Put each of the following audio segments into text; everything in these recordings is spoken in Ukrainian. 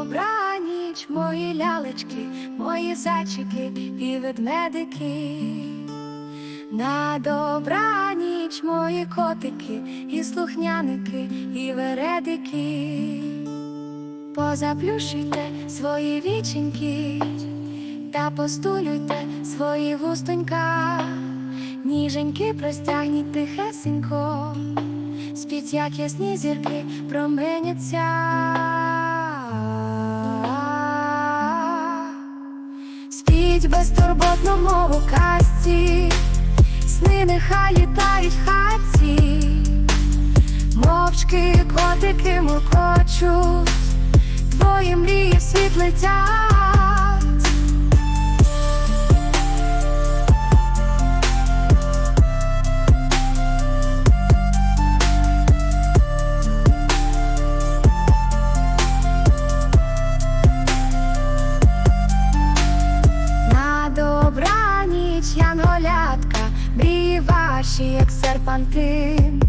добра ніч, мої лялечки, мої зайчики і ведмедики. На добра ніч, мої котики, і слухняники, і вередики. Позаплющуйте свої віченьки та постулюйте свої вустонька, ніженьки простягніть тихесенько, спіть, як ясні зірки променяться. Спіть безтурботно, мову казці, сни нехай літають в хаті, мовчки котики муркочуть, твої мрії в світ летять. Ваші, як серпантин.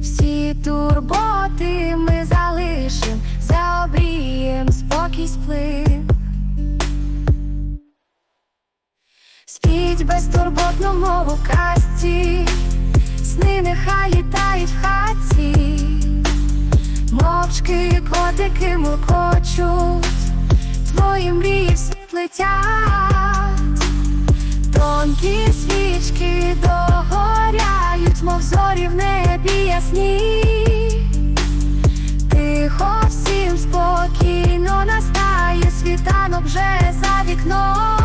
Всі турботи ми залишим, за обрієм спокій сплин. Спіть безтурботно, мов у казці, сни нехай літають в хаті, мовчки котики муркочуть, твої мрії в світ летять, свічки догоряють, мов зорі в небі ясні. Тихо всім спокійно настає світанок вже за вікном.